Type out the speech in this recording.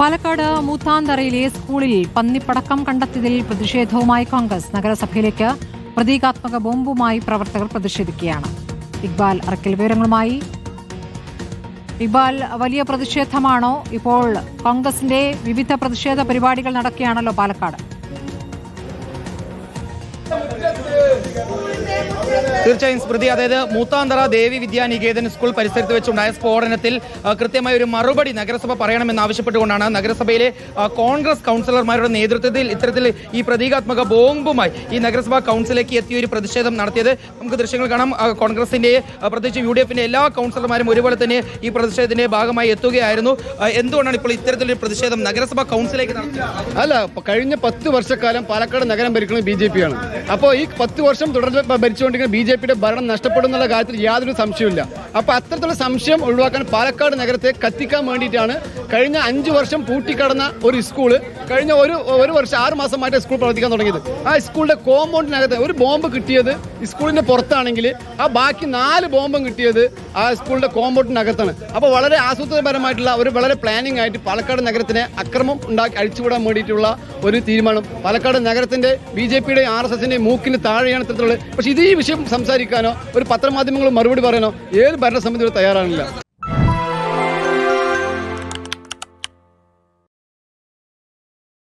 പാലക്കാട് മൂത്താന്തറയിലെ സ്കൂളിൽ പന്നിപ്പടക്കം കണ്ടെത്തിയതിൽ പ്രതിഷേധവുമായി കോൺഗ്രസ് നഗരസഭയിലേക്ക് പ്രതീകാത്മക ബോംബുമായി പ്രവർത്തകർ പ്രതിഷേധിക്കുകയാണ്. ഇക്ബാൽ അറക്കൽ വിവരങ്ങളുമായി. ഇക്ബാൽ വലിയ പ്രതിഷേധമാണോ? ഇപ്പോൾ കോൺഗ്രസിന്റെ വിവിധ പ്രതിഷേധ പരിപാടികൾ നടക്കുകയാണല്ലോ പാലക്കാട്. തീർച്ചയായും സ്മൃതി അതായത് മൂത്താന്തറ ദേവി വിദ്യാനികേതൻ സ്കൂൾ പരിസരത്ത് വെച്ചുണ്ടായ സ്ഫോടനത്തിൽ കൃത്യമായ ഒരു മറുപടി നഗരസഭ പറയണമെന്ന് ആവശ്യപ്പെട്ടുകൊണ്ടാണ് നഗരസഭയിലെ കോൺഗ്രസ് കൗൺസിലർമാരുടെ നേതൃത്വത്തിൽ ഇത്തരത്തിൽ ഈ പ്രതീകാത്മക ബോംബുമായി ഈ നഗരസഭാ കൗൺസിലേക്ക് എത്തിയ ഒരു പ്രതിഷേധം നടത്തിയത്. നമുക്ക് ദൃശ്യങ്ങൾ കാണാം. കോൺഗ്രസിന്റെ പ്രത്യേകിച്ച് യു ഡി എഫിന്റെ എല്ലാ കൗൺസിലർമാരും ഒരുപോലെ തന്നെ ഈ പ്രതിഷേധത്തിന്റെ ഭാഗമായി എത്തുകയായിരുന്നു. എന്തുകൊണ്ടാണ് ഇപ്പോൾ ഇത്തരത്തിലൊരു പ്രതിഷേധം നഗരസഭാ കൗൺസിലേക്ക് അല്ല കഴിഞ്ഞ പത്ത് വർഷക്കാലം പാലക്കാട് നഗരം ഭരിക്കുന്നത് ബി ജെ പി ആണ്. അപ്പോൾ ഈ പത്ത് വർഷം തുടർന്ന് ഭ- ഭരിച്ചുകൊണ്ടിരിക്കുന്ന ബി ജെ പിയുടെ ഭരണം നഷ്ടപ്പെടും എന്നുള്ള കാര്യത്തിൽ യാതൊരു സംശയമില്ല അപ്പോൾ അത്തരത്തിലുള്ള സംശയം ഒഴിവാക്കാൻ പാലക്കാട് നഗരത്തെ കത്തിക്കാൻ വേണ്ടിയിട്ടാണ് കഴിഞ്ഞ അഞ്ച് വർഷം പൂട്ടിക്കടന്ന ഒരു സ്കൂൾ കഴിഞ്ഞ ഒരു ഒരു വർഷം ആറ് മാസം മാസമായിട്ട് സ്കൂൾ പ്രവർത്തിക്കാൻ തുടങ്ങിയത്. ആ സ്കൂളിന്റെ കോമ്പൗണ്ടിനകത്ത് ഒരു ബോംബ് കിട്ടിയത് സ്കൂളിന്റെ പുറത്താണെങ്കിൽ ആ ബാക്കി നാല് ബോംബും കിട്ടിയത് ആ സ്കൂളിന്റെ കോമ്പൗണ്ടിനകത്താണ്. അപ്പോൾ വളരെ ആസൂത്രണപരമായിട്ടുള്ള ഒരു വളരെ പ്ലാനിംഗ് ആയിട്ട് പാലക്കാട് നഗരത്തിനെ അക്രമം ഉണ്ടാക്കി അഴിച്ചുവിടാൻ വേണ്ടിയിട്ടുള്ള ഒരു തീരുമാനം. പാലക്കാട് നഗരത്തിന്റെ ബി ജെ പിയുടെ ആർ എസ് എസിന്റെ മൂക്കിന് താഴെയാണ് ഇത്തരത്തിലുള്ളത് പക്ഷേ ഇത് ഈ വിഷയം സംസാരിക്കാനോ ഒരു പത്രമാധ്യമങ്ങൾ മറുപടി പറയാനോ ഏത് ഭരണസമിതിയോട് തയ്യാറാണില്ല